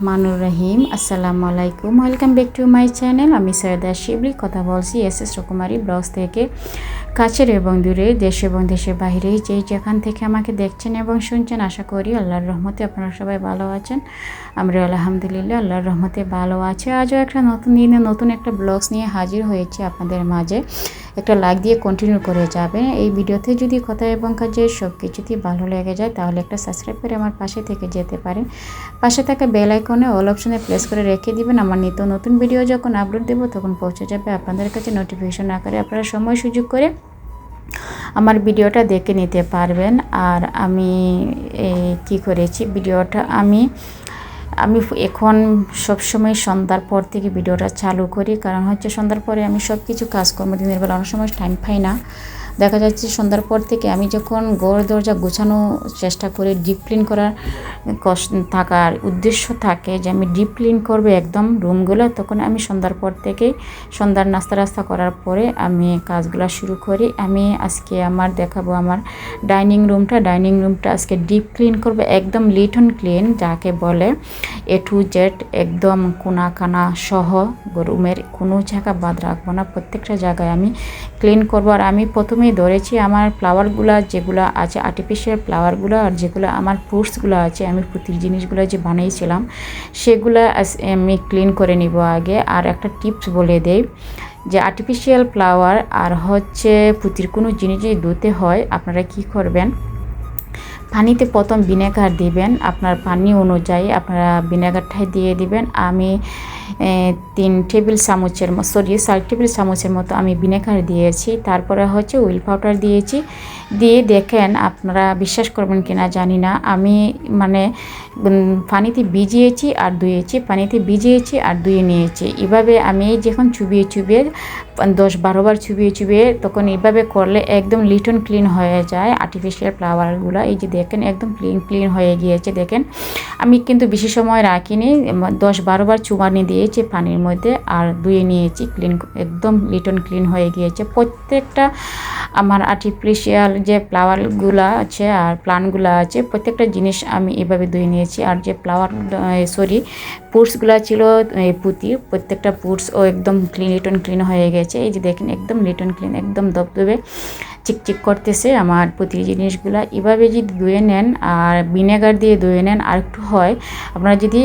রহমানুর রহিম আসসালামু আলাইকুম welcome back to my channel আমি সৈয়দা শিবলি, কথা বলছি এস এস রকুমারি ব্লগস থেকে। কাছের এবং দূরে, দেশ এবং দেশের বাইরে যে যেখান থেকে আমাকে দেখছেন এবং শুনছেন, আশা করি আল্লাহর রহমতে আপনারা সবাই ভালো আছেন। আমরা আলহামদুলিল্লাহ আল্লাহর রহমতে ভালো আছে। আজও একটা নতুন দিনে নতুন একটা ব্লগস নিয়ে হাজির হয়েছি আপনাদের মাঝে। একটা লাইক দিয়ে কন্টিনিউ করে যাবেন। এই ভিডিওতে যদি কথা এবং কাজে সব কিছুতেই ভালো লেগে যায়, তাহলে একটা সাবস্ক্রাইব করে আমার পাশে থেকে যেতে পারেন। পাশে থাকা বেল আইকনে অল অপশনে প্রেস করে রেখে দিবেন। আমার নিত্য নতুন ভিডিও যখন আপলোড দেবো, তখন পৌঁছে যাবে আপনাদের কাছে নোটিফিকেশন আকারে। আপনারা সময় সুযোগ করে আমার ভিডিওটা দেখে নিতে পারবেন। আর আমি কি করেছি? ভিডিওটা আমি আমি এখন সবসময় সন্ধ্যার পর থেকে ভিডিওটা চালু করি। কারণ হচ্ছে সন্ধ্যার পরে আমি সব কিছু কাজকর্ম দিনের বেলা অনেক সময় টাইম পাই না। দেখা যাচ্ছে সন্ধ্যার পর থেকে আমি যখন গড় দরজা গোছানো চেষ্টা করে ডিপ ক্লিন করার থাকার উদ্দেশ্য থাকে যে আমি ডিপ ক্লিন করব একদম রুমগুলো, তখন আমি সন্ধ্যার পর থেকে সন্ধ্যার নাস্তা রাস্তা করার পরে আমি কাজগুলো শুরু করি। আমি আজকে আমার দেখাবো আমার ডাইনিং রুমটা ডাইনিং রুমটা আজকে ডিপ ক্লিন করব, একদম লিটন ক্লিন যাকে বলে এ টু জেড একদম কোনা কানা সহ। রুমের কোনো জায়গা বাদ রাখব না। প্রত্যেকটা জায়গায় আমি ক্লিন করব। আর আমি প্রথমে ধরেছি আমার ফ্লাওয়ারগুলো যেগুলো আছে আর্টিফিশিয়াল ফ্লাওয়ারগুলো আর যেগুলো আমার ফ্রুটসগুলো আছে, আমি প্রতি জিনিসগুলো যে বানিয়েছিলাম, সেগুলো আমি ক্লিন করে নিব আগে। আর একটা টিপস বলে দেই যে আর্টিফিশিয়াল ফ্লাওয়ার আর হচ্ছে পুঁতির কোনো জিনিস যদি ধুতে হয়, আপনারা কি করবেন? পানিতে প্রথম ভিনেগার দিবেন। আপনার পানি অনুযায়ী আপনারা ভিনেগারটাই দিয়ে দিবেন। আমি তিন টেবিল চামচের সরি চার টেবিল চামচের মতো আমি ভিনেগার দিয়েছি। তারপরে হচ্ছে উইল পাউডার দিয়েছি। দিয়ে দেখেন আপনারা বিশ্বাস করবেন কিনা জানি না। আমি মানে পানিতে ভিজিয়েছি আর ধুয়েছি, পানিতে ভিজিয়েছি আর ধুয়ে নিয়েছি। এভাবে আমি যখন চুবিয়ে চুবিয়ে দশ বারোবার চুবিয়ে চুবিয়ে তখন এইভাবে করলে একদম লিটন ক্লিন হয়ে যায় আর্টিফিশিয়াল ফ্লাওয়ারগুলো এই যে দেখেন একদম ক্লিন ক্লিন হয়ে গিয়েছে দেখেন। আমি কিন্তু বেশি সময় রাখিনি, দশ বারোবার চুবানি দিয়েছি পানির মধ্যে আর ধুয়ে নিয়েছি, ক্লিন, একদম লিটন ক্লিন হয়ে গিয়েছে। প্রত্যেকটা আমার আর্টিফিশিয়াল যে ফ্লাওয়ারগুলো আছে আর প্লান্টগুলো আছে, প্রত্যেকটা জিনিস আমি এভাবে ধুয়ে নিয়েছি। আর যে ফ্লাওয়ার সরি পুটসগুলো ছিল, এই পুঁতি, প্রত্যেকটা পুটস ও একদম ক্লিন লিটন ক্লিন হয়ে গেছে। এই যে দেখেন, একদম লিটন ক্লিন একদম দবদবে চিকচিক করতেছে আমার প্রতি জিনিসগুলো। এভাবে যদি ধুয়ে নেন আর ভিনেগার দিয়ে ধুয়ে নেন আর একটু হয়, আপনারা যদি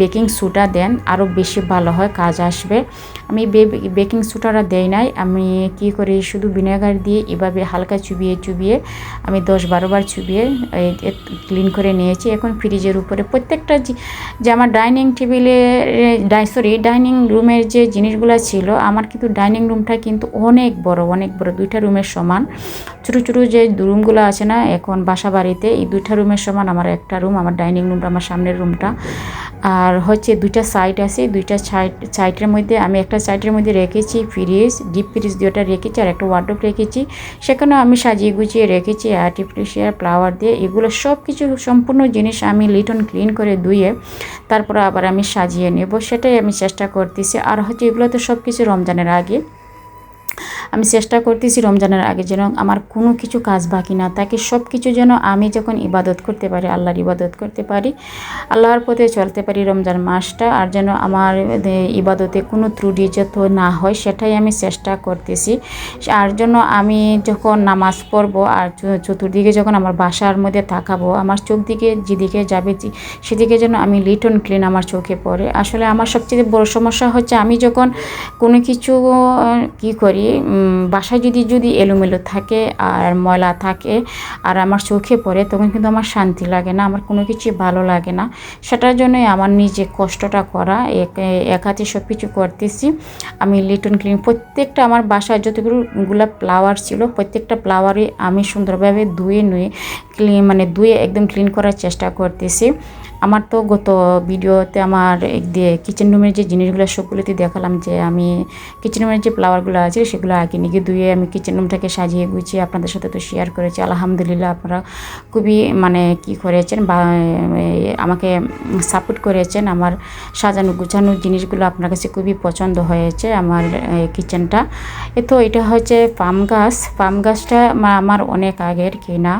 বেকিং সোডা দেন আরও বেশি ভালো হয়, কাজ আসবে। আমি বেকিং সোডাটা দেই নাই, আমি কি করি, শুধু ভিনেগার দিয়ে এভাবে হালকা চুবিয়ে চুবিয়ে, আমি দশ বারোবার চুবিয়ে ক্লিন করে নিয়েছি। এখন ফ্রিজের উপরে প্রত্যেকটা যে আমার ডাইনিং টেবিলে সরি, ডাইনিং রুমের যে জিনিসগুলো ছিল, আমার কিন্তু ডাইনিং রুমটা কিন্তু অনেক বড় অনেক বড়। দুইটা রুমের সমান। ছোটো ছোটো যে রুমগুলো আছে না, এখন বাসা বাড়িতে, এই দুইটা রুমের সমান আমার একটা রুম, আমার ডাইনিং রুমটা, আমার সামনের রুমটা। আর হচ্ছে দুইটা সাইড আছে, দুইটা সাইড সাইডের মধ্যে আমি একটা সাইডের মধ্যে রেখেছি ফ্রিজ, ডিপ ফ্রিজ দুটা রেখেছি আর একটা ওয়ার্ড্রপ রেখেছি। সেখানেও আমি সাজিয়ে গুছিয়ে রেখেছি আর্টিফিশিয়াল ফ্লাওয়ার দিয়ে। এগুলো সব কিছু সম্পূর্ণ জিনিস আমি লিটন ক্লিন করে ধুয়ে তারপর আবার আমি সাজিয়ে নেব, সেটাই আমি চেষ্টা করতেছি। আর হচ্ছে এগুলো তো সব কিছু রমজানের আগে। আমি চেষ্টা করতেছি রমজানের আগে যেন আমার কোনো কিছু কাজ বাকি না থাকে সব কিছু যেন আমি যখন ইবাদত করতে পারি, আল্লাহর ইবাদত করতে পারি, আল্লাহর পথে চলতে পারি রমজান মাসটা, আর যেন আমার ইবাদতে কোনো ত্রুটি যত না হয় সেটাই আমি চেষ্টা করতেছি। আর জন্য আমি যখন নামাজ পড়ব আর চতুর্দিকে যখন আমার বাসার মধ্যে তাকাবো আমার চোখ দিকে যেদিকে যাবে সেদিকে যেন আমি লিটন ক্লিন আমার চোখে পড়ে। আসলে আমার সবচেয়ে বড় সমস্যা হচ্ছে আমি যখন কোনো কিছু কি করি বাসায় যদি যদি এলোমেলো থাকে আর ময়লা থাকে আর আমার চোখে পড়ে, তখন কিন্তু আমার শান্তি লাগে না, আমার কোনো কিছু ভালো লাগে না। সেটার জন্যই আমার নিজে কষ্টটা করা, এক হাতে সব কিছু করতেছি। আমি লিটন ক্লিন প্রত্যেকটা আমার বাসায় যতগুলো গুলা ফ্লাওয়ার ছিল, প্রত্যেকটা ফ্লাওয়ারই আমি সুন্দরভাবে ধুয়ে নুয়ে ক্লিন মানে ধুয়ে একদম ক্লিন করার চেষ্টা করতেছি। আমার তো গত ভিডিওতে আমার দিয়ে কিচেন রুমের যে জিনিসগুলো সবগুলোতে দেখালাম যে আমি কিচেন রুমের যে ফ্লাওয়ারগুলো আছে সেগুলো আগে নিয়ে ধুয়ে আমি কিচেন রুমটাকে সাজিয়ে গুছিয়ে আপনাদের সাথে তো শেয়ার করেছি। আলহামদুলিল্লাহ আপনারা খুবই মানে কি করেছেন বা আমাকে সাপোর্ট করেছেন। আমার সাজানো গুছানো জিনিসগুলো আপনার কাছে খুবই পছন্দ হয়েছে আমার কিচেনটা এ তো এটা হচ্ছে পাম গাছ। পাম গাছটা আমার অনেক আগের কেনা।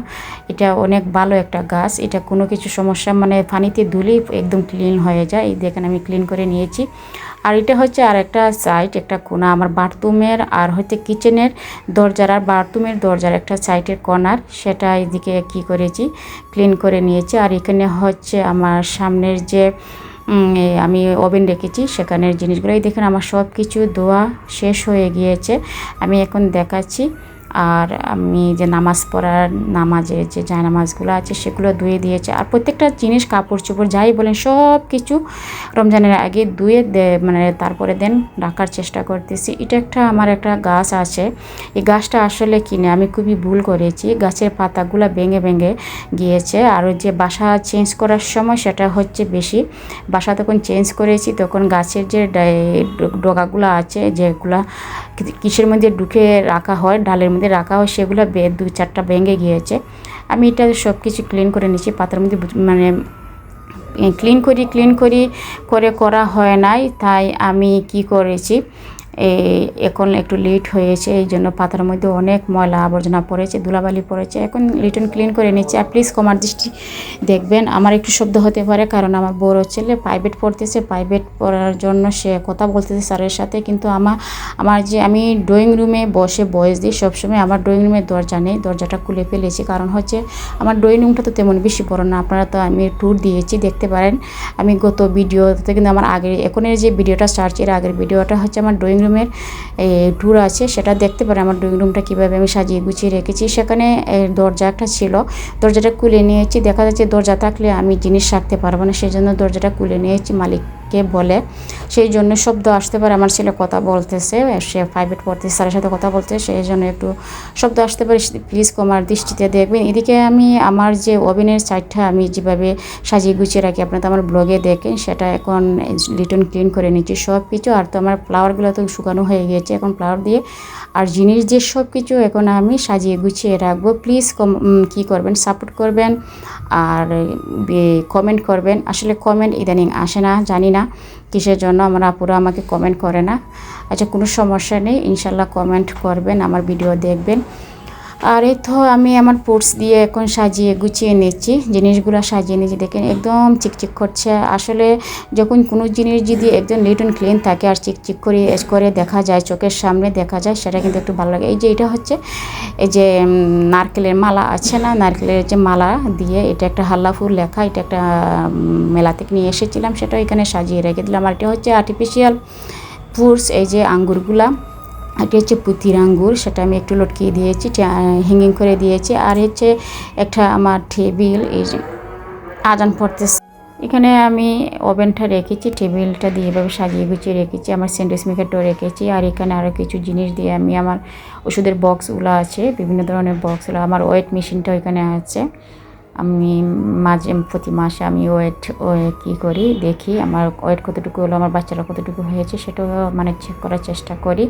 এটা অনেক ভালো একটা গাছ। এটা কোনো কিছু সমস্যা মানে পানি পানিতে ধুলেই একদম ক্লিন হয়ে যায়। এই দেখেন আমি ক্লিন করে নিয়েছি। আর এটা হচ্ছে আর একটা সাইড একটা কোনা আমার বাথরুমের আর হচ্ছে কিচেনের দরজার। আর বাথরুমের দরজার একটা সাইডের কর্নার সেটা এদিকে কি করেছি ক্লিন করে নিয়েছি। আর এখানে হচ্ছে আমার সামনের যে আমি ওভেন রেখেছি, সেখানের জিনিসগুলো। এই দেখেন আমার সব কিছু ধোয়া শেষ হয়ে গিয়েছে। আমি এখন দেখাচ্ছি। আর আমি যে নামাজ পড়ার নামাজের যে জায়নামাজগুলো আছে সেগুলো ধুয়ে দিয়েছে। আর প্রত্যেকটা জিনিস কাপড় চোপড় যাই বলেন সব কিছু রমজানের আগে ধুয়ে দে মানে তারপরে দেন রাখার চেষ্টা করতেছি। এটা একটা আমার একটা গাছ আছে। এই গাছটা আসলে কিনে আমি খুবই ভুল করেছি। গাছের পাতাগুলো ভেঙে ভেঙে গিয়েছে। আর যে বাসা চেঞ্জ করার সময় সেটা হচ্ছে বেশি। বাসা তখন চেঞ্জ করেছি, তখন গাছের যে ডগাগুলো আছে যেগুলা কিসের মধ্যে ঢুকে রাখা হয়, ডালের মধ্যে রাখা হয়, সেগুলো দু চারটা ভেঙে গিয়েছে। আমি এটা সব কিছু ক্লিন করে নিচ্ছি পাত্রের মধ্যে মানে ক্লিন করি ক্লিন করি, করে করা হয় নাই, তাই আমি কি করেছি এই এখন একটু লেট হয়েছে, এই জন্য পাতার মধ্যে অনেক ময়লা আবর্জনা পড়েছে, ধুলাবালি পড়েছে। এখন লিটন ক্লিন করে নিচ্ছি। আর প্লিজ কমার দৃষ্টি দেখবেন, আমার একটু শব্দ হতে পারে কারণ আমার বড় ছেলে প্রাইভেট পড়তেছে। প্রাইভেট পড়ার জন্য সে কথা বলতেছে স্যারের সাথে, কিন্তু আমার আমার যে আমি ড্রয়িং রুমে বসে বয়স দিই, সবসময় আমার ড্রয়িং রুমের দরজা নেই, দরজাটা খুলে ফেলেছি। কারণ হচ্ছে আমার ড্রয়িং রুমটা তো তেমন বেশি বড় না, আপনারা তো আমি ট্যুর দিয়েছি, দেখতে পারেন। আমি গত ভিডিওতে কিন্তু আমার আগের, এখনের যে ভিডিওটা সার্চ এর আগের ভিডিওটা হচ্ছে আমার ড্রয়িং রুমের ট্যুর আছে, সেটা দেখতে পারে আমার ড্রয়িং রুমটা কীভাবে আমি সাজিয়ে গুছিয়ে রেখেছি। সেখানে দরজা একটা ছিল, দরজাটা খুলে নিয়েছি। দেখা যাচ্ছে দরজা থাকলে আমি জিনিস রাখতে পারব না, সেই জন্য দরজাটা খুলে নিয়েছি, মালিককে বলে। সেই জন্য শব্দ আসতে পারে, আমার ছেলে কথা বলতেছে, সে প্রাইভেট পড়তেছে, স্যারের সাথে কথা বলতেছে, সেই জন্য একটু শব্দ আসতে পারে। প্লিজ কমার দৃষ্টিতে দেখবেন। এদিকে আমি, আমার যে ওভেনের সাইডটা আমি যেভাবে সাজিয়ে গুছিয়ে রাখি, আপনারা তো আমার ব্লগে দেখেন, সেটা এখন লিটন ক্লিন করে নিচ্ছি সব কিছু আর তো আমার ফ্লাওয়ারগুলো তো শুকানো হয়ে গেছে। এখন ফ্লাওয়ার দিয়ে আর জিনিস যে সব কিছু এখন আমি সাজিয়ে গুছিয়ে রাখব। প্লিজ কম কী করবেন? সাপোর্ট করবেন আর কমেন্ট করবেন। আসলে কমেন্ট ইদানিং আসে না, জানি না কিসের জন্য আমার আপুরা আমাকে কমেন্ট করে না। আচ্ছা কোনো সমস্যা নেই। ইনশাল্লাহ কমেন্ট করবেন, আমার ভিডিও দেখবেন। আর এই তো আমি আমার পোর্টস দিয়ে এখন সাজিয়ে গুছিয়ে নিচ্ছি। জিনিসগুলো সাজিয়ে নিচ্ছি। দেখেন একদম চিকচিক করছে। আসলে যখন কোনো জিনিস যদি একদম লিটন ক্লিন থাকে আর চিকচিক করে করে দেখা যায়, চোখের সামনে দেখা যায়, সেটা কিন্তু একটু ভালো লাগে। এই যে এটা হচ্ছে, এই যে নারকেলের মালা আছে না? নারকেলের যে মালা দিয়ে এটা একটা হাল্লা ফুল লেখা, এটা একটা মেলা থেকে নিয়ে এসেছিলাম, সেটা এখানে সাজিয়ে রেখে দিলাম। আর এটা হচ্ছে আর্টিফিশিয়াল ফ্রুটস এই যে আঙ্গুরগুলা। এটি হচ্ছে পুতির আঙ্গুর, সেটা আমি একটু লটকিয়ে দিয়েছি হ্যাঙ্গিং করে দিয়েছি। আর হচ্ছে একটা আমার টেবিল, এই আজান পড়তেছে। এখানে আমি ওভেনটা রেখেছি, টেবিলটা দিয়ে এভাবে সাজিয়ে গুছিয়ে রেখেছি, আমার স্যান্ডউইচ মেকারটাও রেখেছি। আর এখানে আরও কিছু জিনিস দিয়ে আমি আমার ওষুধের বক্সগুলো আছে, বিভিন্ন ধরনের বক্সগুলো, আমার ওয়েট মেশিনটাও এখানে আছে। আমি মাঝে, প্রতি মাসে আমি ওয়েট কী করি, দেখি আমার ওয়েট কতটুকু হলো, আমার বাচ্চারা কতটুকু হয়েছে, সেটাও মানে চেক করার চেষ্টা করি।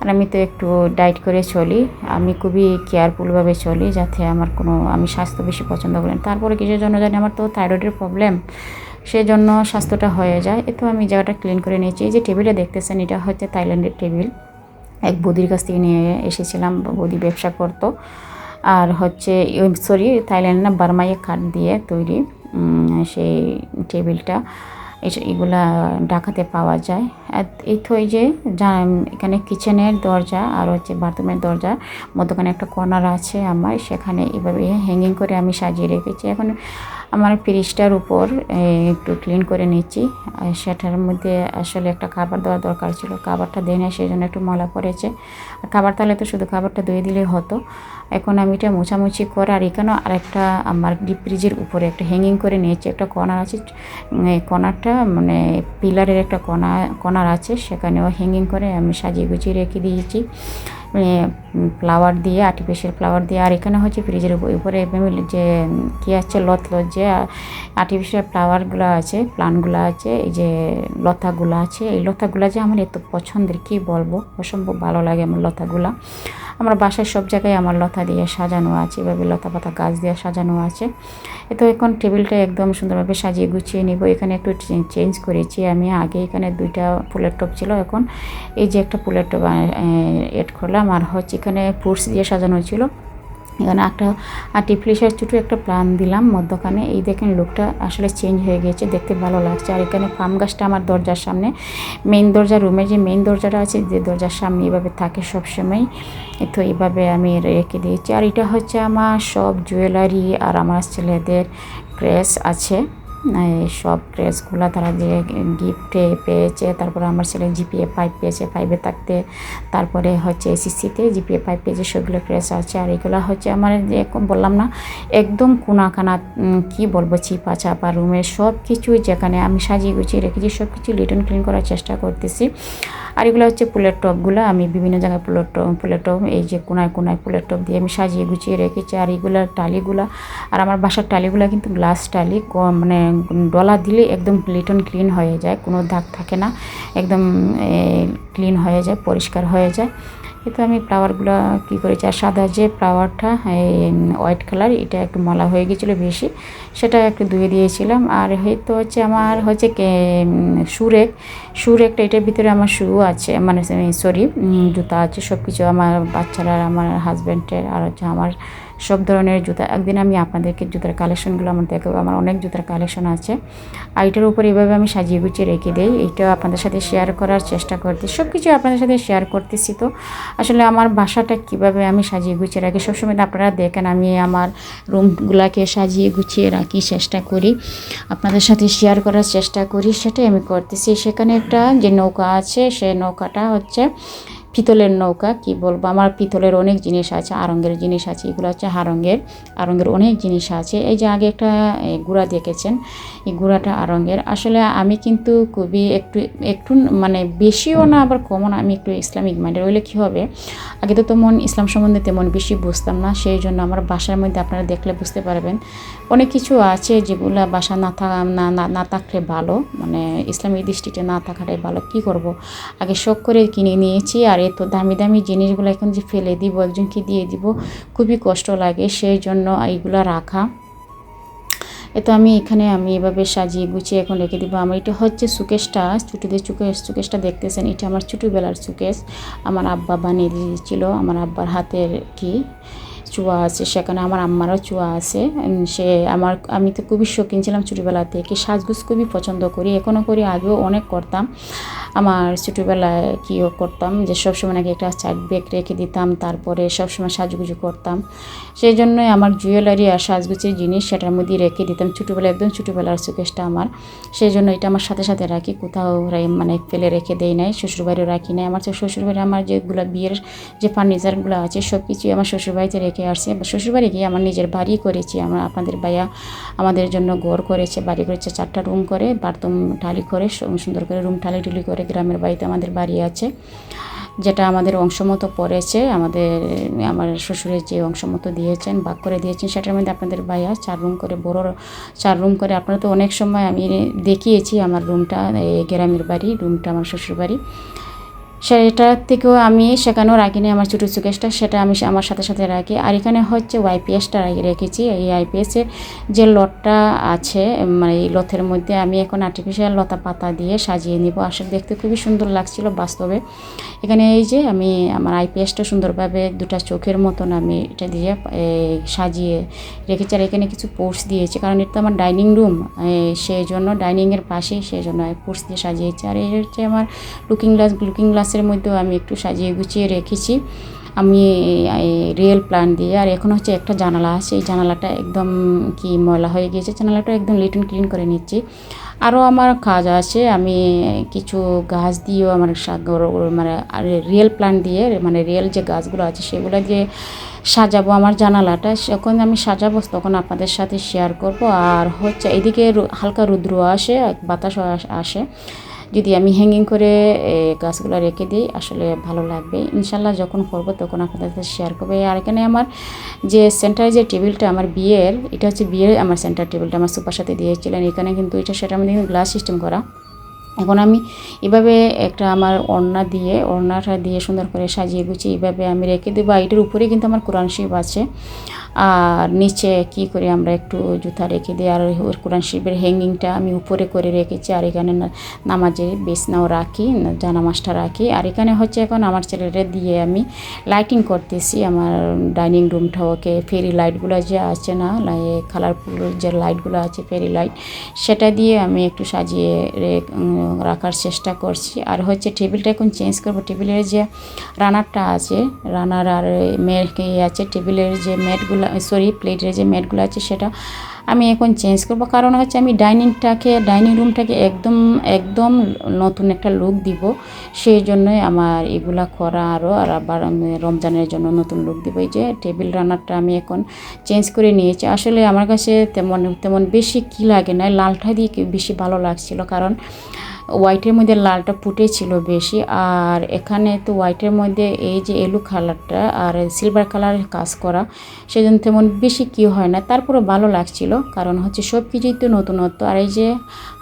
আর আমি তো একটু ডায়েট করে চলি, আমি খুবই কেয়ারফুলভাবে চলি যাতে আমার কোনো, আমি স্বাস্থ্য বেশি পছন্দ করি। তারপরে কিসের জন্য জানি আমার তো থাইরয়েডের প্রবলেম সেই জন্য স্বাস্থ্যটা হয়ে যায়। এ তো আমি জায়গাটা ক্লিন করে নিয়েছি। এই যে টেবিলটা দেখতেছেন, এটা হচ্ছে থাইল্যান্ডের টেবিল এক বৌদির কাছ থেকে নিয়ে এসেছিলাম, বৌদি ব্যবসা করতো। আর হচ্ছে সরি থাইল্যান্ড না বার্মাইয়ে কাঠ দিয়ে তৈরি সেই টেবিলটা। এগুলা ঢাকাতে পাওয়া যায়। এই এই যে এখানে কিচেনের দরজা আর হচ্ছে বাথরুমের দরজা, মধ্যখানে একটা কর্নার আছে আমার, সেখানে এভাবে হ্যাঙ্গিং করে আমি সাজিয়ে রেখেছি। এখন আমার ফ্রিজটার উপর একটু ক্লিন করে নিচ্ছি। আর সেটার মধ্যে আসলে একটা খাবার দেওয়ার দরকার ছিল। খাবারটা দেয় না সেই জন্য একটু মলা পড়েছে। আর খাবার তাহলে তো শুধু খাবারটা ধুয়ে দিলেই হতো। এখন আমি এটা মোছামুছি করে, আর এখানেও আরেকটা আমার ডিপ ফ্রিজের উপরে একটা হ্যাঙ্গিং করে নিয়েছি। একটা কর্নার আছে কর্নারটা মানে পিলারের একটা কণা কর্নার আছে, সেখানেও হ্যাঙ্গিং করে আমি সাজিয়ে গুছিয়ে রেখে দিয়েছি। ফ্লাওয়ার দিয়ে আর্টিফিশিয়াল ফ্লাওয়ার দিয়ে, আর এখানে হচ্ছে ফ্রিজের উপ- উপরে যে, কী কি আছে লত লত যে আর্টিফিশিয়াল ফ্লাওয়ারগুলো আছে প্লান্টগুলো আছে, এই যে লতাগুলো আছে, এই লতাগুলো যে আমার এত পছন্দের, কী বলব? অসম্ভব ভালো লাগে আমার লতাগুলা। আমার বাসায় সব জায়গায় আমার লতা দিয়ে সাজানো আছে, এভাবে লতা পাতা গাছ দিয়ে সাজানো আছে। তো এখন টেবিলটা একদম সুন্দরভাবে সাজিয়ে গুছিয়ে নিব। এখানে একটু চেঞ্জ করেছি আমি। আগে এখানে দুইটা ফুলের টপ ছিল, এখন এই যে একটা ফুলের টপ এড করলাম। আর হচ্ছে এখানে ফ্রুটস দিয়ে সাজানো ছিল। এখানে একটা আর আর্টিফিশিয়াল ছোটো একটা প্লান দিলাম মধ্যখানে। এই দেখেন লোকটা আসলে চেঞ্জ হয়ে গেছে, দেখতে ভালো লাগছে। আর এখানে পাম গাছটা আমার দরজার সামনে। মেইন দরজা রুমের যে মেইন দরজাটা আছে, যে দরজার সামনে এভাবে থাকে সবসময়। তো এভাবে আমি রেখে দিয়েছি। আর এটা হচ্ছে আমার সব জুয়েলারি আর আমার ছেলেদের ড্রেস আছে। সব ড্রেসগুলো তারা যে গিফট পেয়েছে। তারপরে আমার ছেলে জিপিএ ফাইভ পেয়েছে ফাইভে থাকতে। তারপরে হচ্ছে এসিসিতে জিপিএ ফাইভ পেয়েছে, সেগুলো ড্রেস আছে। আর এগুলো হচ্ছে আমার যে বললাম না, একদম কোনাকানা কি বলব চিপা চাপা রুমের সব কিছু যেখানে আমি সাজিয়ে গুছিয়ে রেখেছি সব কিছু লিটন ক্লিন করার চেষ্টা করতেছি। আর এগুলো হচ্ছে ফুলের টপগুলো আমি বিভিন্ন জায়গায় ফুলের টপ ফুলের টপ এই যে কোনায় কোনায় ফুলের টপ দিয়ে আমি সাজিয়ে গুছিয়ে রেখেছি। আর এইগুলোর টালিগুলো, আর আমার বাসার টালিগুলো কিন্তু গ্লাস টালি মানে ডলা দিলে একদম লিটন ক্লিন হয়ে যায়, কোনো দাগ থাকে না। একদম ক্লিন হয়ে যায়, পরিষ্কার হয়ে যায়। কিন্তু আমি ফ্লাওয়ারগুলো কী করেছি, আর সাদা যে ফ্লাওয়ারটা হোয়াইট কালার, এটা একটু মলা হয়ে গেছিল বেশি, সেটা একটু ধুয়ে দিয়েছিলাম। আর হয়তো হচ্ছে আমার হচ্ছে সুরেক, সুরেকটা এটার ভিতরে আমার শু আছে মানে সরি জুতা আছে সব কিছু আমার বাচ্চারা আমার হাজব্যান্ডের আর হচ্ছে আমার সব ধরনের জুতা। একদিন আমি আপনাদেরকে জুতার কালেকশনগুলো আমার দেখাবো আমার অনেক জুতার কালেকশন আছে। আর এটার উপর এভাবে আমি সাজিয়ে গুছিয়ে রেখে দিই, এইটা আপনাদের সাথে শেয়ার করার চেষ্টা করতে সব কিছু আপনাদের সাথে শেয়ার করতেছি তো। আসলে আমার বাসাটা কীভাবে আমি সাজিয়ে গুছিয়ে রাখি, সবসময় আপনারা দেখেন আমি আমার রুমগুলাকে সাজিয়ে গুছিয়ে রাখি, চেষ্টা করি। আপনাদের সাথে শেয়ার করার চেষ্টা করি, সেটাই আমি করতেছি। সেখানে একটা যে নৌকা আছে, সে নৌকাটা হচ্ছে পিতলের নৌকা, কি বলব? আমার পিতলের অনেক জিনিস আছে, আরঙ্গের জিনিস আছে, এগুলো হচ্ছে হারঙ্গের আরঙ্গের অনেক জিনিস আছে। এই যে আগে একটা গুড়া দেখেছেন? এই গুড়াটা আরঙ্গের। আসলে আমি কিন্তু খুবই একটু একটু মানে বেশিও না, আবার কমও না। আমি একটু ইসলামিক মাইন্ডের। হইলে কী হবে? আগে তো তেমন ইসলাম সম্বন্ধে তেমন বেশি বুঝতাম না। সেই জন্য আমার বাসার মধ্যে আপনারা দেখলে বুঝতে পারবেন। অনেক কিছু আছে যেগুলো বাসা না থাকা না না থাকলে ভালো। মানে ইসলামিক দৃষ্টিতে না থাকাটাই ভালো। কি করব? আগে শখ করে কিনে নিয়েছি আর এত দামি দামি জিনিসগুলো এখন যে ফেলে দিব, একজনকে দিয়ে দিব, খুবই কষ্ট লাগে, সেই জন্য এইগুলো রাখা। এ তো আমি এখানে আমি এভাবে সাজিয়ে গুছিয়ে এখন রেখে দিব। আমার এটা হচ্ছে সুকেশটা ছোটোদের চুকেশ সুকেশটা দেখতেছেন, এটা আমার ছোটোবেলার সুকেশ। আমার আব্বা বানিয়ে দিয়েছিল, আমার আব্বার হাতের কি চুয়া আছে, সেখানে আমার আম্মারও চুয়া আছে। সে আমার, আমি তো খুবই শৌখিন ছিলাম ছোটোবেলা থেকে, সাজগুজ খুবই পছন্দ করি, এখনও করি, আগেও অনেক করতাম। আমার ছোটোবেলায় কীও করতাম, যে সবসময় নাকি একটা চাট ব্যাগ রেখে দিতাম, তারপরে সবসময় সাজগুজু করতাম। সেই জন্যই আমার জুয়েলারি আর সাজগুজের জিনিস সেটার মধ্যে রেখে দিতাম। ছোটোবেলায় একদম ছোটোবেলার সুকেশটা আমার। সেই জন্য এটা আমার সাথে সাথে রাখি, কোথাও মানে ফেলে রেখে দেই নাই, শ্বশুরবাড়িও রাখি নাই। আমার শ্বশুরবাড়ি, আমার যেগুলো বিয়ের যে ফার্নিচারগুলো আছে সব কিছুই আমার শ্বশুরবাড়িতে রেখে আসছে। শ্বশুরবাড়ি গিয়ে আমার নিজের বাড়ি করেছি, আমার আপনাদের ভাইয়া আমাদের জন্য ঘর করেছে, বাড়ি করেছে, চারটা রুম করে, বাথরুম টালি করে, সুন্দর করে রুম টালি টুলি করে গ্রামের বাড়িতে আমাদের বাড়ি আছে, যেটা আমাদের অংশমতো পড়েছে। আমাদের, আমার শ্বশুরের যে অংশমতো দিয়েছেন, বাক করে দিয়েছেন, সেটার মধ্যে আপনাদের ভাইয়া চার রুম করে, বড় চার রুম করে, আপনারা তো অনেক সময় আমি দেখিয়েছি আমার রুমটা গ্রামের বাড়ি, রুমটা আমার শ্বশুর বাড়ি। সেটার থেকেও আমি সেখানেও রাখিনি আমার ছোটো সুকেশটা সেটা আমি আমার সাথে সাথে রাখি। আর এখানে হচ্ছে ওয়াইপিএসটা রেখেছি। এই আইপিএসের যে লটটা আছে মানে এই লথের মধ্যে আমি এখন আর্টিফিশিয়াল লতা পাতা দিয়ে সাজিয়ে নিব। আসলে দেখতে খুবই সুন্দর লাগছিল বাস্তবে। এখানে এই যে আমি আমার আইপিএসটা সুন্দরভাবে দুটা চোখের মতন আমি এটা দিয়ে সাজিয়ে রেখেছি। আর এখানে কিছু পোর্স দিয়েছি, কারণ এটা তো আমার ডাইনিং রুম সেই জন্য ডাইনিংয়ের পাশেই সেই জন্য পোর্স দিয়ে সাজিয়েছি। আর এই হচ্ছে আমার লুকিং গ্লাস লুকিং গ্লাস গাছের মধ্যেও আমি একটু সাজিয়ে গুছিয়ে রেখেছি। আমি রিয়েল প্ল্যান দিয়ে, আর এখন হচ্ছে একটা জানালা আছে। এই জানালাটা একদম কি ময়লা হয়ে গিয়েছে, জানালাটা একদম লিটন ক্লিন করে নিচ্ছি। আরও আমার কাজ আছে, আমি কিছু গাছ দিয়েও আমার মানে রিয়েল প্ল্যান দিয়ে মানে রিয়েল যে গাছগুলো আছে সেগুলো দিয়ে সাজাবো আমার জানালাটা, যখন আমি সাজাবো তখন আপনাদের সাথে শেয়ার করব। আর হচ্ছে এদিকে হালকা রুদ্র আসে বাতাস আসে। যদি আমি হ্যাঙ্গিং করে গাছগুলো রেখে দিই, আসলে ভালো লাগবে। ইনশাল্লাহ যখন করব তখন আপনাদের সাথে শেয়ার করবে। আর এখানে আমার যে সেন্টারে যে টেবিলটা আমার বিয়ের, এটা হচ্ছে বিয়ের আমার সেন্টার টেবিলটা আমার সুপার সাথে দিয়েছিলেন। এখানে কিন্তু এটা সেটা আমাদের গ্লাস সিস্টেম করা। এখন আমি এভাবে একটা আমার ওড়না দিয়ে, ওড়নাটা দিয়ে সুন্দর করে সাজিয়ে গুছিয়ে এইভাবে আমি রেখে দেবো। এটার উপরেই কিন্তু আমার কোরআন শিব আছে। আর নিচে কি করে আমরা একটু জুতা রেখে দিই, আর ওর কোরআন শিবের হ্যাঙ্গিংটা আমি উপরে করে রেখেছি, আর এখানে নামাজের বিছনাও রাখি জানামাজটা রাখি, আর এখানে হচ্ছে এখন আমার ছেলেটা দিয়ে আমি লাইটিং করতেছি, আমার ডাইনিং রুমটা ওকে ফেরি লাইটগুলো যে আছে না কালারফুল যে লাইটগুলো আছে ফেরি লাইট সেটা দিয়ে আমি একটু সাজিয়ে রাখার চেষ্টা করছি, আর হচ্ছে টেবিলটা এখন চেঞ্জ করব, টেবিলের যে রানারটা আছে রানার আর মেট আছে, টেবিলের যে ম্যাটগুলো সরি প্লেটের যে ম্যাটগুলো আছে সেটা আমি এখন চেঞ্জ করব। কারণ হচ্ছে আমি ডাইনিংটাকে ডাইনিং রুমটাকে একদম একদম নতুন একটা লুক দিব। সেই জন্যই আমার এগুলা করা আরও আর আবার আমি রমজানের জন্য নতুন লুক দিব। এই যে টেবিল রানারটা আমি এখন চেঞ্জ করে নিয়েছি। আসলে আমার কাছে তেমন তেমন বেশি কী লাগে না লালটা দিয়ে বেশি ভালো লাগছিল। কারণ হোয়াইটের মধ্যে লালটা ফুটেছিল বেশি, আর এখানে তো হোয়াইটের মধ্যে এই যে এলু কালারটা আর সিলভার কালারের কাজ করা, সেজন্য তেমন বেশি কি হয় না। তারপরে ভালো লাগছিল, কারণ হচ্ছে সব কিছুই তো নতুনত্ব। আর এই যে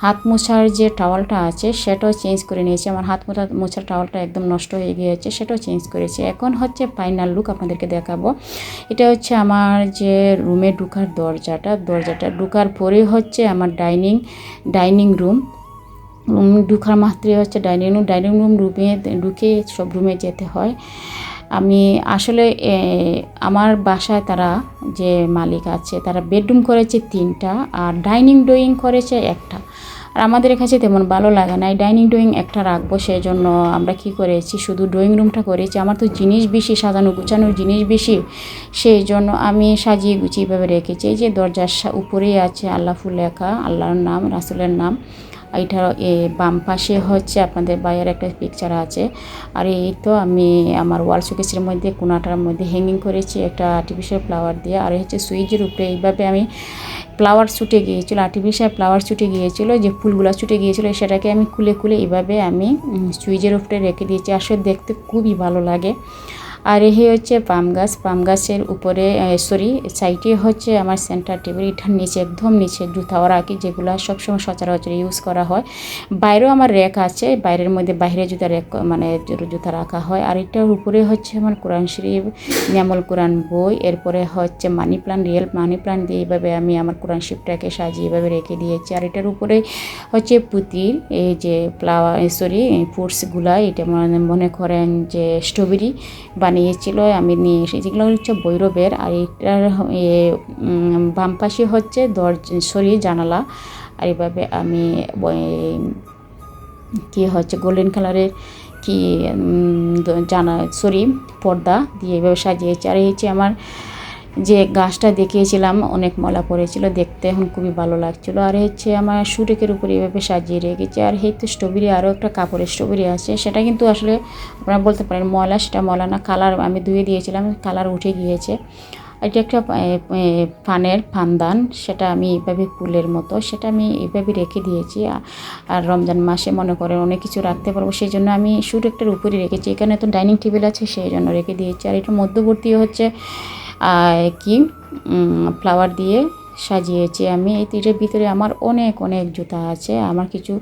হাত মোছার যে টাওয়ালটা আছে, সেটাও চেঞ্জ করে নিয়েছি। আমার হাত মোছা, মোছার টাওয়ালটা একদম নষ্ট হয়ে গিয়েছে, সেটাও চেঞ্জ করেছি। এখন হচ্ছে ফাইনাল লুক আপনাদেরকে দেখাবো। এটা হচ্ছে আমার যে রুমে ঢুকার দরজাটা। দরজাটা ঢুকার পরে হচ্ছে আমার ডাইনিং ডাইনিং রুম ঢুকার মাত্রই হচ্ছে ডাইনিং রুম। ডাইনিং রুম রুমে ঢুকে সব রুমে যেতে হয়। আমি আসলে আমার বাসায় তারা যে মালিক আছে, তারা বেডরুম করেছে তিনটা আর ডাইনিং ডোয়িং করেছে একটা। আর আমাদের কাছে তেমন ভালো লাগে না। এই ডাইনিং ডোয়িং একটা রাখব সেই জন্য আমরা কি করেছি? শুধু ড্রয়িং রুমটা করেছি। আমার তো জিনিস বেশি, সাজানো গুছানোর জিনিস বেশি সেই জন্য আমি সাজিয়ে গুছিয়ে এভাবে রেখেছি। এই যে দরজার উপরেই আছে আল্লাহ ফুল লেখা, আল্লাহর নাম, রাসুলের নাম। এইটার এ বাম পাশে হচ্ছে আপনাদের বাইরের একটা পিকচার আছে। আর এই তো আমি আমার ওয়াল শোকেসের মধ্যে, কোনাটার মধ্যে হ্যাঙ্গিং করেছি একটা আর্টিফিশিয়াল ফ্লাওয়ার দিয়ে। আর হচ্ছে সুইচের উপরে এইভাবে আমি ফ্লাওয়ার ছুটে গিয়েছিল আর্টিফিশিয়াল ফ্লাওয়ার ছুটে গিয়েছিল, যে ফুলগুলো ছুটে গিয়েছিল, সেটাকে আমি খুলে খুলে এইভাবে আমি সুইচের উপরে রেখে দিয়েছি। আসলে দেখতে খুবই ভালো লাগে। আর এই হচ্ছে পাম গাছ। পাম গাছের উপরে সরি সাইডে হচ্ছে আমার সেন্টার টেবিল এটার নিচে, একদম নিচে জুতাও রাখি যেগুলো সবসময় সচরাচর ইউজ করা হয়। বাইরেও আমার র্যাক আছে, বাইরের মধ্যে বাইরে জুতা র্যাক মানে জুতা রাখা হয়। আর এটার উপরে হচ্ছে আমার কোরআন শরীফ, নিয়ামল কোরআন বই, এরপরে হচ্ছে money plant real money plant দিয়ে এইভাবে আমি আমার কোরআন শিপটাকে সাজিয়ে এভাবে রেখে দিয়েছি। আর এটার উপরে হচ্ছে পুতির এই যে ফ্লাওয়ার সরি ফ্রুটসগুলা এটা মনে করেন যে স্ট্রবেরি বানিয়েছিল আমি নিয়ে এসেছি। যেগুলো হচ্ছে বৈরবের আর এটার বাম পাশে হচ্ছে দরজা, সরি, জানালা। আর এভাবে আমি কি হচ্ছে গোল্ডেন কালারের কি জানা, সরি, পর্দা দিয়ে এভাবে সাজিয়েছি। আর এই হচ্ছে আমার যে গাছটা দেখিয়েছিলাম, অনেক মলা পড়েছিল, দেখতে এখন খুবই ভালো লাগছিল। আর হচ্ছে আমার সুরেকের উপরে এভাবে সাজিয়ে রেখেছি। আর এই তো স্ট্রবেরি, আরও একটা কাপড়ের স্ট্রবেরি আছে। সেটা কিন্তু আসলে আপনারা বলতে পারেন ময়লা, সেটা ময়লা না, কালার আমি ধুয়ে দিয়েছিলাম, কালার উঠে গিয়েছে। এটা একটা পানের পানদান সেটা আমি এইভাবে ফুলের মতো, সেটা আমি এইভাবে রেখে দিয়েছি। আর রমজান মাসে মনে করেন অনেক কিছু রাখতে পারব, সেই জন্য আমি সুরেকটার উপরে রেখেছি। এখানে তো ডাইনিং টেবিল আছে, সেই জন্য রেখে দিয়েছি। আর এটা মধ্যবর্তী হচ্ছে কি ফ্লাওয়ার দিয়ে সাজিয়েছি আমি। এই তিরের ভিতরে আমার অনেক অনেক জুতা আছে। আমার কিছু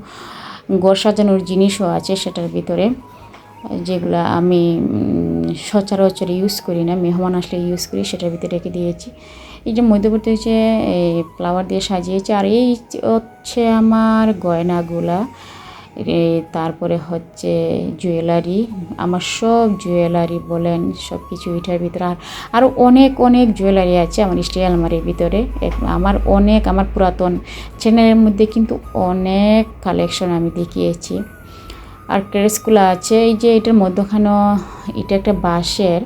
ঘর সাজানোর জিনিসও আছে সেটার ভিতরে, যেগুলো আমি সচরাচর ইউজ করি না, মেহমান আসলে ইউজ করি, সেটার ভিতরে রেখে দিয়েছি। এই যে মধ্যবর্তী হচ্ছে, এই ফ্লাওয়ার দিয়ে সাজিয়েছি। আর এই হচ্ছে আমার গয়নাগুলা। তারপরে হচ্ছে জুয়েলারি। আমার সব জুয়েলারি বলেন, সব কিছু এটার ভিতরে। আর আরও অনেক অনেক জুয়েলারি আছে আমার স্টিল আলমারির ভিতরে। আমার অনেক, আমার পুরাতন চ্যানেলের মধ্যে কিন্তু অনেক কালেকশন আমি দেখিয়েছি। আর ড্রেসগুলো আছে, এই যে এটার মধ্যখানেও এটা একটা বাঁশের,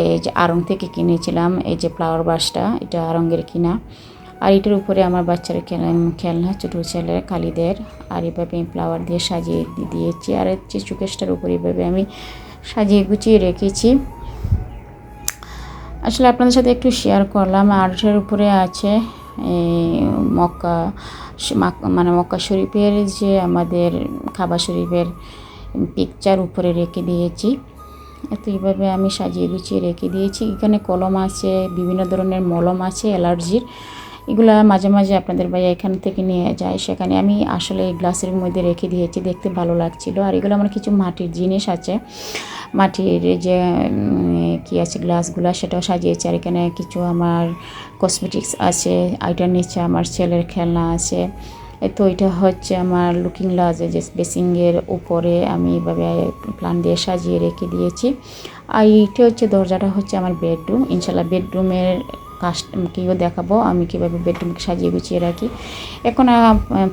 এই যে আরং থেকে কিনেছিলাম, এই যে ফ্লাওয়ার বাসটা এটা আরঙ্গের কিনা। আর এটার উপরে আমার বাচ্চারা খেলনা, ছোটো ছেলে, কালিদের, আর এভাবে আমি ফ্লাওয়ার দিয়ে সাজিয়ে দিয়েছি। আর হচ্ছে চুকেশটার উপরে এভাবে আমি সাজিয়ে গুছিয়ে রেখেছি। আসলে আপনাদের সাথে একটু শেয়ার করলাম। আর উপরে আছে মক্কা মানে মক্কা শরীফের যে আমাদের খাবার শরীফের পিকচার উপরে রেখে দিয়েছি। তো এইভাবে আমি সাজিয়ে গুছিয়ে রেখে দিয়েছি। এখানে কলম আছে, বিভিন্ন ধরনের মলম আছে, অ্যালার্জির। এগুলা মাঝে মাঝে আপনাদের ভাইয়া এখান থেকে নিয়ে যায় সেখানে। আমি আসলে এই গ্লাসের মধ্যে রেখে দিয়েছি, দেখতে ভালো লাগছিল। আর এগুলো আমার কিছু মাটির জিনিস আছে। মাটির যে কি আছে গ্লাসগুলো সেটাও সাজিয়েছি। আর এখানে কিছু আমার কসমেটিক্স আছে, আইটার নিচে আমার ছেলের খেলনা আছে। তো এটা হচ্ছে আমার লুকিং গ্লাস যে বেসিংয়ের উপরে আমি এভাবে প্লান দিয়ে সাজিয়ে রেখে দিয়েছি। আর এইটা হচ্ছে দরজাটা হচ্ছে আমার বেডরুম ইনশাল্লাহ বেডরুমের কেউ দেখাবো, আমি কীভাবে বেডরুমকে সাজিয়ে গুছিয়ে রাখি। এখন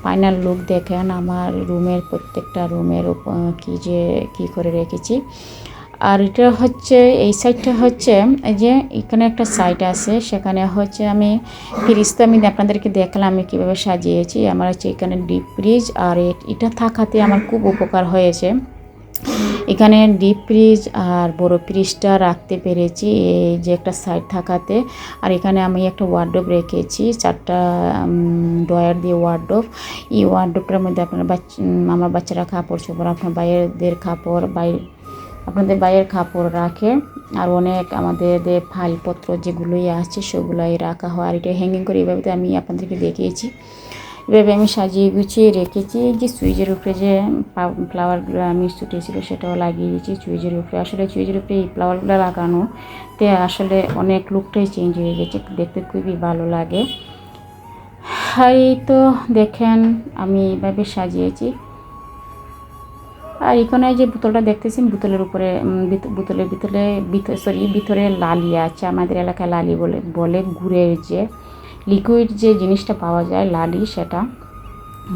ফাইনাল লুক দেখেন, আমার রুমের প্রত্যেকটা রুমের কী যে, কী করে রেখেছি। আর এটা হচ্ছে, এই সাইডটা হচ্ছে, এই যে, এখানে একটা সাইড আছে, সেখানে হচ্ছে আমি ফ্রিজ তো আমি আপনাদেরকে দেখলাম, আমি কীভাবে সাজিয়েছি। আমার হচ্ছে এখানে ডিপ ফ্রিজ আর এটা থাকাতে আমার খুব উপকার হয়েছে। এখানে ডিপ ফ্রিজ আর বড় ফ্রিজটা রাখতে পেরেছি, এই যে একটা সাইড থাকাতে। আর এখানে আমি একটা ওয়ার্ডোব রেখেছি, চারটা ডয়ার দিয়ে ওয়ার্ডোব এই ওয়ার্ডোবটার মধ্যে আপনার বাচ্চা আমার বাচ্চারা কাপড় চোপড়, আপনার বাইরেদের কাপড় বাইরে আপনাদের বাইরের কাপড় রাখে। আর অনেক আমাদের ফাইলপত্র যেগুলোই আছে সেগুলোই রাখা হয়। আর এটা হ্যাঙ্গিং করে এভাবে আমি আপনাদেরকে দেখিয়েছি। এভাবে আমি সাজিয়ে গুছিয়ে রেখেছি। যে সুইচের উপরে যে ফ্লাওয়ারগুলো আমি ছুটেছিল সেটাও লাগিয়ে দিয়েছি সুইচের উপরে। আসলে সুইচের উপরে এই ফ্লাওয়ারগুলো লাগানো তে আসলে অনেক লুকটাই চেঞ্জ হয়ে গেছে। দেখতে খুবই ভালো লাগে। এই তো দেখেন আমি এইভাবে সাজিয়েছি। আর এখানে যে বোতলটা দেখতেছেন, বোতলের উপরে বোতলের ভিতরে সরি ভিতরে লালি আছে। আমাদের এলাকায় লালি বলে বলে ঘুরে যে লিকুইড যে জিনিসটা পাওয়া যায়, লালি সেটা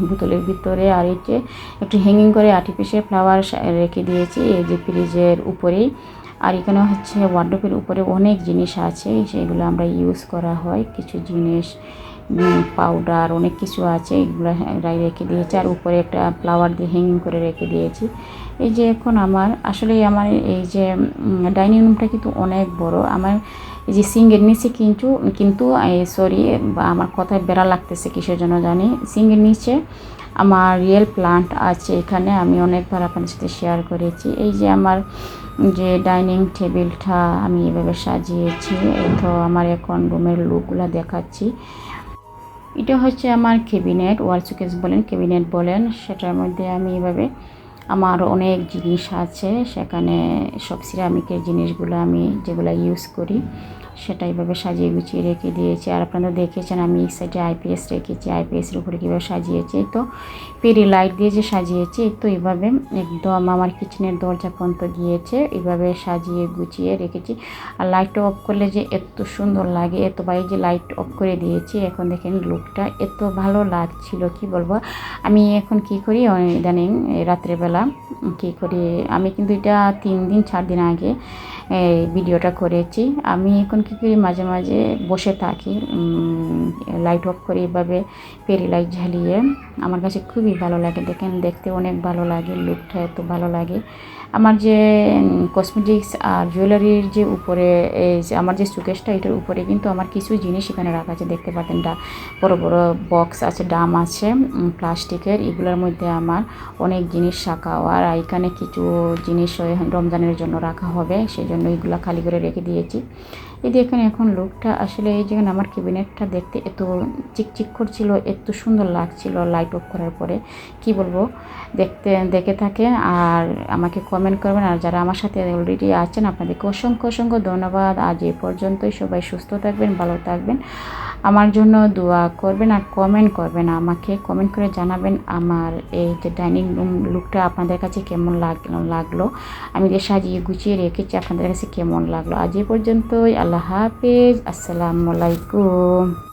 বোতলের ভিতরে, আর এই যে একটু হ্যাঙ্গিং করে আর্টিফিশিয়াল ফ্লাওয়ার রেখে দিয়েছি, এই যে ফ্রিজের উপরেই। আর এখানে হচ্ছে ওয়ার্ড্রপের উপরে অনেক জিনিস আছে, সেগুলো আমরা ইউজ করা হয়। কিছু জিনিস পাউডার অনেক কিছু আছে, এগুলো রেখে দিয়েছি। আর উপরে একটা ফ্লাওয়ার দিয়ে হ্যাঙ্গিং করে রেখে দিয়েছি। এই যে এখন আমার, আসলে আমার এই যে ডাইনিং রুমটা কিন্তু অনেক বড়। আমার এই যে সিঙ্গের নিচে কিন্তু কিন্তু সরি আমার কথায় বেড়া লাগতেছে কিসের জন্য জানি। সিঙ্গের নিচে আমার রিয়েল প্লান্ট আছে এখানে, আমি অনেকবার আপনাদের সাথে শেয়ার করেছি। এই যে আমার যে ডাইনিং টেবিলটা আমি এভাবে সাজিয়েছি তো আমার এখন রুমের লুকগুলো দেখাচ্ছি। এটা হচ্ছে আমার কেবিনেট ওয়াল সুকেস বলেন কেবিনেট বলেন, সেটার মধ্যে আমি এভাবে আমার অনেক জিনিস আছে সেখানে সব সিরামিকের জিনিসগুলো আমি যেগুলো ইউজ করি। সেটা এইভাবে সাজিয়ে গুছিয়ে রেখে দিয়েছি। আর আপনারা দেখেছেন আমি এই সাইডে আইপিএস রেখেছি। আইপিএসের উপরে কীভাবে সাজিয়েছি তো পেরি লাইট দিয়ে যে সাজিয়েছি তো এইভাবে একদম আমার কিচেনের দরজা পর্যন্ত গিয়েছে। এইভাবে সাজিয়ে গুছিয়ে রেখেছি। আর লাইটটা অফ করলে যে এত সুন্দর লাগে, এত বাই যে লাইট অফ করে দিয়েছি, এখন দেখেন লুকটা এত ভালো লাগছিল, কি বলব? আমি এখন কি করি? ইদানিং রাত্রেবেলা কী করি? আমি কিন্তু এটা তিন দিন, চার দিন আগে ভিডিওটা করেছি। আমি এখন কী করি মাঝে মাঝে বসে থাকি লাইট অফ করে এভাবে পেরি লাইট ঝালিয়ে। আমার কাছে খুবই ভালো লাগে, দেখেন, দেখতে অনেক ভালো লাগে লুকটা এত ভালো লাগে। আমার যে কসমেটিক্স আর জুয়েলারির যে উপরে আমার যে সুকেশটা এটার উপরে কিন্তু আমার কিছু জিনিস এখানে রাখা আছে, দেখতে পাচ্ছেন ডা, বড় বড় বক্স আছে ডাম আছে প্লাস্টিকের এগুলোর মধ্যে আমার অনেক জিনিস রাখা আর এখানে কিছু জিনিস রমজানের জন্য রাখা হবে সেই জন্য এগুলো খালি করে রেখে দিয়েছি। এই দেখেন এখন লুকটা আসলে এই যেখানে আমার ক্যাবিনেটটা দেখতে এত চিকচিক করছিল, এত সুন্দর লাগছিল লাইট অফ করার পরে। কি বলব? দেখতে, দেখে থাকে আর আমাকে কমেন্ট করবেন। আর যারা আমার সাথে অলরেডি আছেন, আপনাদেরকে অসংখ্য অসংখ্য ধন্যবাদ। আজ এ পর্যন্তই সবাই সুস্থ থাকবেন, ভালো থাকবেন। আমার জন্য দোয়া করবেন আর কমেন্ট করবেন। আমাকে কমেন্ট করে জানাবেন আমার এই যে ডাইনিং রুম লুকটা আপনাদের কাছে কেমন লাগল লাগল। আমি যে সাজিয়ে গুছিয়ে রেখেছি আপনাদের কাছে কেমন লাগল। আজ এ পর্যন্তই। আল্লাহ হাফেজ। আসসালামু আলাইকুম।